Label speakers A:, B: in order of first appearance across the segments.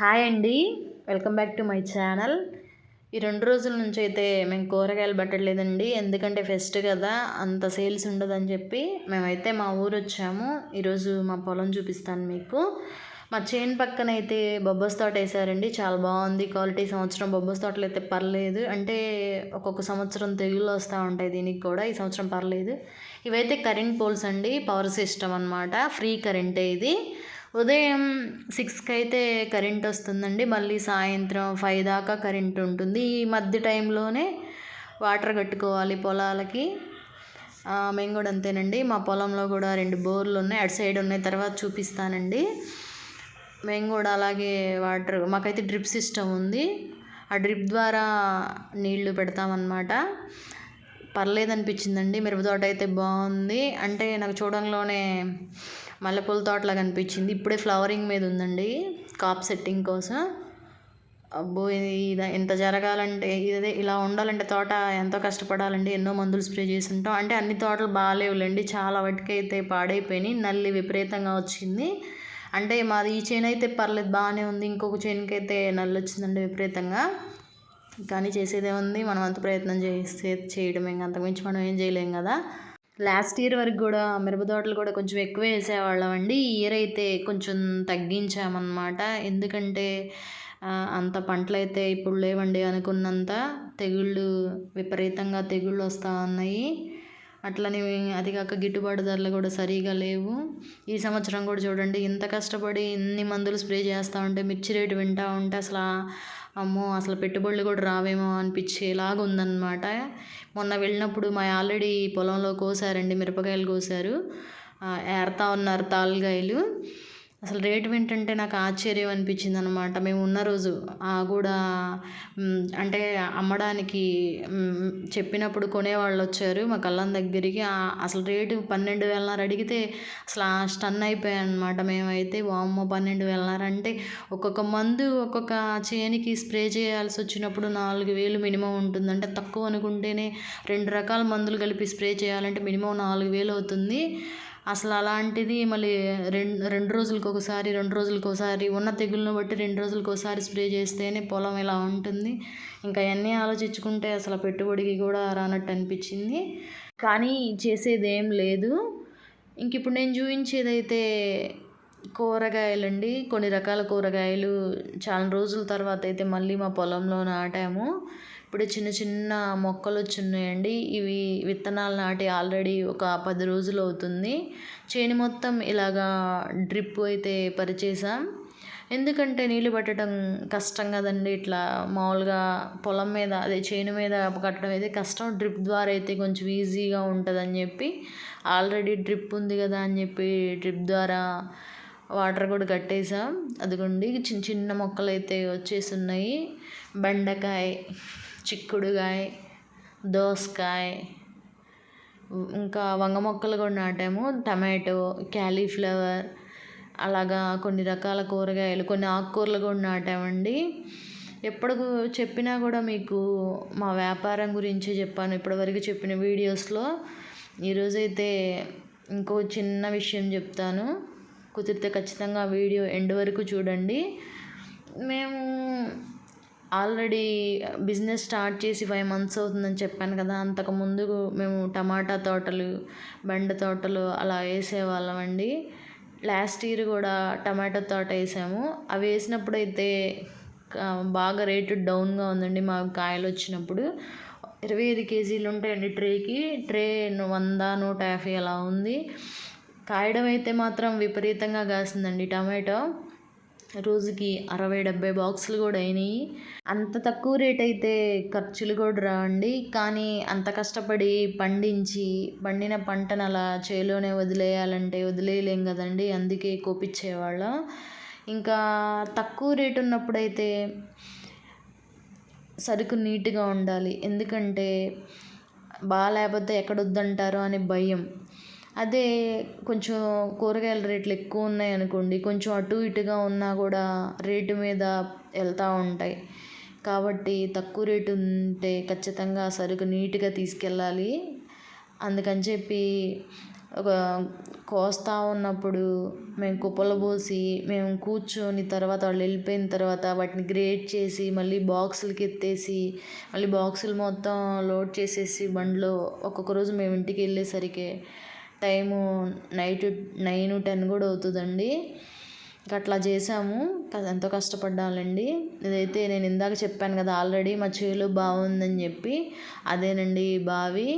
A: Hi అండి. Welcome back to my channel. ఈ రెండు రోజుల నుంచి అయితే మేము కూరగాయలు పట్టలేదండి ఎందుకంటే ఫెస్ట్ కదా అంత సేల్స్ ఉండదని చెప్పి మేమైతే మా ఊరు వచ్చాము. ఈరోజు మా పొలం చూపిస్తాను మీకు. మా చేను పక్కన అయితే బొబ్బస్ తోట వేసారండి. చాలా బాగుంది. క్వాలిటీ సంవత్సరం బొబ్బస్ తోటలు అయితే పర్లేదు. అంటే ఒక్కొక్క సంవత్సరం తెగులు వస్తూ ఉంటాయి దీనికి కూడా. ఈ సంవత్సరం పర్లేదు. ఇవైతే కరెంట్ పోల్స్ అండి. పవర్ సిస్టమ్ అనమాట ఫ్రీ కరెంటే ఇది. ఉదయం సిక్స్కి అయితే కరెంట్ వస్తుందండి. మళ్ళీ సాయంత్రం ఫైవ్ దాకా కరెంట్ ఉంటుంది. ఈ మధ్య టైంలోనే వాటర్ కట్టుకోవాలి పొలాలకి. మేము కూడా అంతేనండి. మా పొలంలో కూడా రెండు బోర్లు ఉన్నాయి. అటు సైడ్ ఉన్నాయి. తర్వాత చూపిస్తానండి. మేము కూడా అలాగే వాటర్ మాకైతే డ్రిప్ సిస్టమ్ ఉంది. ఆ డ్రిప్ ద్వారా నీళ్ళు పెడతామన్నమాట. పర్లేదు అనిపించిందండి మిరప తోట అయితే బాగుంది. అంటే నాకు చూడంలోనే మల్లెపూల తోటలా కనిపించింది. ఇప్పుడే ఫ్లవరింగ్ మీద ఉందండి. కాప్ సెట్టింగ్ కోసం. అబ్బో ఇది ఎంత జరగాలంటే ఇదే ఇలా ఉండాలంటే తోట ఎంతో కష్టపడాలండి. ఎన్నో మందులు స్ప్రే చేసి ఉంటాం అంటే అన్ని తోటలు బాగాలేవులేండి. చాలా వాటికైతే పాడైపోయినాయి. నల్లి విపరీతంగా వచ్చింది. అంటే మాది ఈ చేను అయితే పర్లేదు బాగానే ఉంది. ఇంకొక చేనుకైతే నల్లి వచ్చిందండి విపరీతంగా. కానీ చేసేదేముంది? మనం అంత ప్రయత్నం చేస్తే చేయడమే ఇంకా అంతకుమించి మనం ఏం చేయలేం కదా. లాస్ట్ ఇయర్ వరకు కూడా మిరప తోటలు కూడా కొంచెం ఎక్కువ వేసేవాళ్ళం అండి. ఈ ఇయర్ అయితే కొంచెం తగ్గించామన్నమాట. ఎందుకంటే అంత పంటలు అయితే ఇప్పుడు లేవండి అనుకున్నంత తెగుళ్ళు విపరీతంగా తెగుళ్ళు వస్తూ ఉన్నాయి. అట్లనే అది కాక గిట్టుబాటు ధరలు కూడా సరిగా లేవు. ఈ సంవత్సరం కూడా చూడండి ఇంత కష్టపడి ఇన్ని మందులు స్ప్రే చేస్తూ ఉంటే మిర్చి రేటు వింటూ ఉంటే అసలు అమ్మో అసలు పెట్టుబడులు కూడా రావేమో అనిపించేలాగా ఉందన్నమాట. మొన్న వెళ్ళినప్పుడు మా ఆల్రెడీ పొలంలో కోసారండి మిరపకాయలు కోసారు. ఏరుతా ఉన్నారు తాలుగాయలు అసలు రేటు వింటుంటే నాకు ఆశ్చర్యం అనిపించింది అనమాట మేము ఉన్న రోజు ఆ కూడా అంటే అమ్మడానికి చెప్పినప్పుడు కొనేవాళ్ళు వచ్చారు మా కళ్ళం దగ్గరికి. అసలు రేటు పన్నెండు వేలన్నర అడిగితే అసలు స్టన్ అయిపోయాను అనమాట మేమైతే. వామ్మ పన్నెండు వేలన్నర అంటే ఒక్కొక్క మందు ఒక్కొక్క చేనికి స్ప్రే చేయాల్సి వచ్చినప్పుడు నాలుగు వేలు మినిమం ఉంటుంది. అంటే తక్కువ అనుకుంటేనే రెండు రకాల మందులు కలిపి స్ప్రే చేయాలంటే మినిమం నాలుగు వేలు అవుతుంది. అసలు అలాంటిది మళ్ళీ రెండు రెండు రోజులకి ఒకసారి రెండు రోజులకు ఒకసారి ఉన్న తెగుళ్ళను బట్టి రెండు రోజులకు ఒకసారి స్ప్రే చేస్తేనే పొలం ఇలా ఉంటుంది. ఇంకా అన్నీ ఆలోచించుకుంటే అసలు పెట్టుబడికి కూడా రానట్టు అనిపించింది. కానీ చేసేది ఏం లేదు. ఇంక ఇప్పుడు నేను చూపించేదైతే కూరగాయలండి. కొన్ని రకాల కూరగాయలు చాలా రోజుల తర్వాత అయితే మళ్ళీ మా పొలంలో నాటాము. ఇప్పుడు చిన్న చిన్న మొక్కలు వచ్చున్నాయండి ఇవి విత్తనాలు నాటి ఆల్రెడీ ఒక పది రోజులు అవుతుంది చేను మొత్తం ఇలాగా డ్రిప్ అయితే పరిచేసాం ఎందుకంటే నీళ్ళు పట్టడం కష్టం కదండి. ఇట్లా మామూలుగా పొలం మీద అదే చేను మీద కట్టడం అయితే కష్టం. డ్రిప్ ద్వారా అయితే కొంచెం ఈజీగా ఉంటుందని చెప్పి ఆల్రెడీ డ్రిప్ ఉంది కదా అని చెప్పి డ్రిప్ ద్వారా వాటర్ కూడా కట్టేసాం అదిగోండి చిన్న చిన్న మొక్కలు అయితే వచ్చేసి ఉన్నాయి బెండకాయ చిక్కుడుకాయ దోసకాయ ఇంకా వంగ మొక్కలు కూడా నాటాము. టమాటో క్యాలీఫ్లవర్ అలాగా కొన్ని రకాల కూరగాయలు కొన్ని ఆకుకూరలు కూడా నాటామండి. ఎప్పుడు చెప్పినా కూడా మీకు మా వ్యాపారం గురించి చెప్పాను. ఇప్పటివరకు చెప్పిన వీడియోస్లో ఈరోజైతే ఇంకో చిన్న విషయం చెప్తాను. కుదిరితే ఖచ్చితంగా వీడియో ఎండ్ వరకు చూడండి. మేము ఆల్రెడీ బిజినెస్ స్టార్ట్ చేసి ఫైవ్ మంత్స్ అవుతుందని చెప్పాను కదా అంతకు ముందు మేము టమాటా తోటలు బెండ తోటలు అలా వేసేవాళ్ళం అండి. లాస్ట్ ఇయర్ కూడా టమాటా తోట వేసాము. అవి వేసినప్పుడు అయితే బాగా రేటు డౌన్గా ఉందండి మా కాయలు వచ్చినప్పుడు. ఇరవై ఐదు కేజీలు ఉంటాయండి ట్రేకి. ట్రే వంద నూట యాభై అలా ఉంది. కాయడం అయితే మాత్రం విపరీతంగా కాసిందండి టమాటో. రోజుకి అరవై డెబ్బై బాక్సులు కూడా అయినాయి. అంత తక్కువ రేట్ అయితే ఖర్చులు కూడా రావండి. కానీ అంత కష్టపడి పండించి పండిన పంటను అలా చేలోనే వదిలేయాలంటే వదిలేయలేం కదండి. అందుకే కోపించేవాళ్ళం ఇంకా తక్కువ రేటు ఉన్నప్పుడైతే సరుకు నీట్గా ఉండాలి. ఎందుకంటే బాగా లేకపోతే ఎక్కడ వద్దంటారో అనే భయం. అదే కొంచెం కూరగాయల రేట్లు ఎక్కువ ఉన్నాయి అనుకోండి కొంచెం అటు ఇటుగా ఉన్నా కూడా రేటు మీద వెళ్తూ ఉంటాయి. కాబట్టి తక్కువ రేటు ఉంటే ఖచ్చితంగా సరుకు నీట్గా తీసుకెళ్ళాలి. అందుకని చెప్పి ఒక కోస్తా ఉన్నప్పుడు మేము కుప్పలు పోసి మేము కూర్చొని తర్వాత వాళ్ళు వెళ్ళిపోయిన తర్వాత వాటిని గ్రేట్ చేసి మళ్ళీ బాక్సులకి ఎత్తేసి మళ్ళీ బాక్సులు మొత్తం లోడ్ చేసేసి బండిలో ఒక్కొక్క రోజు మేము ఇంటికి వెళ్ళేసరికి టైము నైట్ నైన్ టెన్ కూడా అవుతుందండి. ఇంకా అట్లా చేసాము. ఎంతో కష్టపడ్డాలండి. ఇదైతే నేను ఇందాక చెప్పాను కదా ఆల్రెడీ మా చేలు బాగుందని చెప్పి అదేనండి బావి.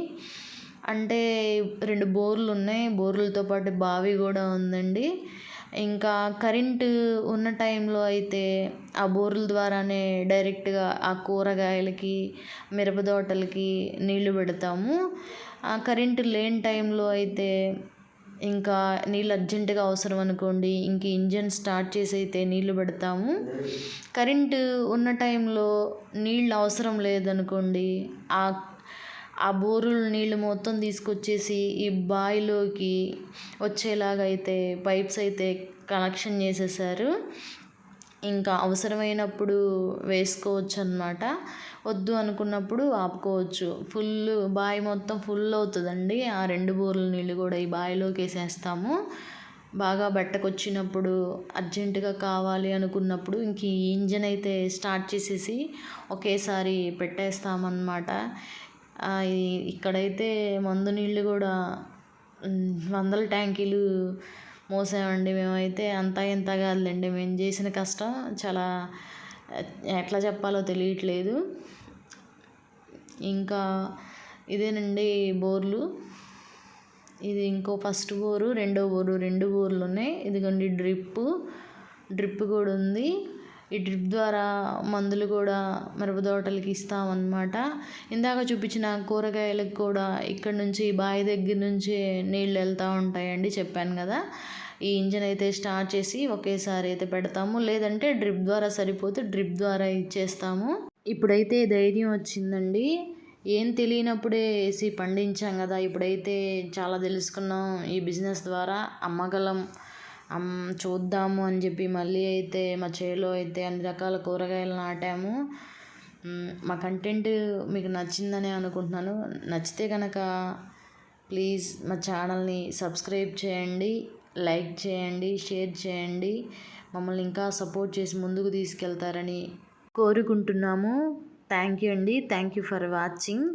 A: అంటే రెండు బోర్లు ఉన్నాయి బోర్లతో పాటు బావి కూడా ఉందండి. ఇంకా కరెంటు ఉన్న టైంలో అయితే ఆ బోర్ల ద్వారానే డైరెక్ట్గా ఆ కూరగాయలకి మిరప తోటలకి నీళ్ళు పెడతాము. కరెంటు లేని టైంలో అయితే ఇంకా నీళ్ళు అర్జెంటుగా అవసరం అనుకోండి. ఇంక ఇంజన్ స్టార్ట్ చేసి అయితే నీళ్ళు పెడతాము. కరెంటు ఉన్న టైంలో నీళ్ళు అవసరం లేదనుకోండి. ఆ ఆ బోరుల నీళ్ళు మొత్తం తీసుకొచ్చేసి ఈ బావిలోకి వచ్చేలాగా అయితే పైప్స్ అయితే కనెక్షన్ చేసేసారు. ఇంకా అవసరమైనప్పుడు వేసుకోవచ్చు అనమాట వద్దు అనుకున్నప్పుడు ఆపుకోవచ్చు. ఫుల్ బావి మొత్తం ఫుల్ అవుతుందండి. ఆ రెండు బోర్ల నీళ్ళు కూడా ఈ బావిలోకి వేసేస్తాము. బాగా బట్టకొచ్చినప్పుడు అర్జెంటుగా కావాలి అనుకున్నప్పుడు ఇంక ఈ ఇంజన్ అయితే స్టార్ట్ చేసేసి ఒకేసారి పెట్టేస్తామన్నమాట. ఇక్కడైతే మందు నీళ్ళు కూడా వందల ట్యాంకీలు మోసామండి మేమైతే అంతా ఇంత కాదులేండి మేము చేసిన కష్టం చాలా ఎట్లా చెప్పాలో తెలియట్లేదు. ఇంకా ఇదేనండి బోర్లు. ఇది ఇంకో ఫస్ట్ బోరు రెండో బోరు రెండు బోర్లు ఉన్నాయి ఇదిగోండి డ్రిప్పు. డ్రిప్ కూడా ఉంది. ఈ డ్రిప్ ద్వారా మందులు కూడా మిరప తోటలకి ఇస్తామన్నమాట. ఇందాక చూపించిన కూరగాయలకు కూడా ఇక్కడ నుంచి బావి దగ్గర నుంచి నీళ్ళు వెళ్తూ ఉంటాయండి చెప్పాను కదా. ఈ ఇంజన్ అయితే స్టార్ట్ చేసి ఒకేసారి అయితే పెడతాము. లేదంటే డ్రిప్ ద్వారా సరిపోతే డ్రిప్ ద్వారా ఇచ్చేస్తాము. ఇప్పుడైతే ధైర్యం వచ్చిందండి. ఏం తెలియనప్పుడే వేసి పండించాం కదా. ఇప్పుడైతే చాలా తెలుసుకున్నాం ఈ బిజినెస్ ద్వారా. అమ్మగలం చూద్దాము అని చెప్పి మళ్ళీ అయితే మా చేలో అయితే అన్ని రకాల కూరగాయలు నాటాము. మా కంటెంట్ మీకు నచ్చిందని అనుకుంటున్నాను. నచ్చితే కనుక ప్లీజ్ మా ఛానల్ని సబ్స్క్రైబ్ చేయండి లైక్ చేయండి షేర్ చేయండి. మమ్మల్ని ఇంకా సపోర్ట్ చేసి ముందుకు తీసుకెళ్తారని కోరుకుంటున్నాము. థ్యాంక్ యూ అండి. Thank you for watching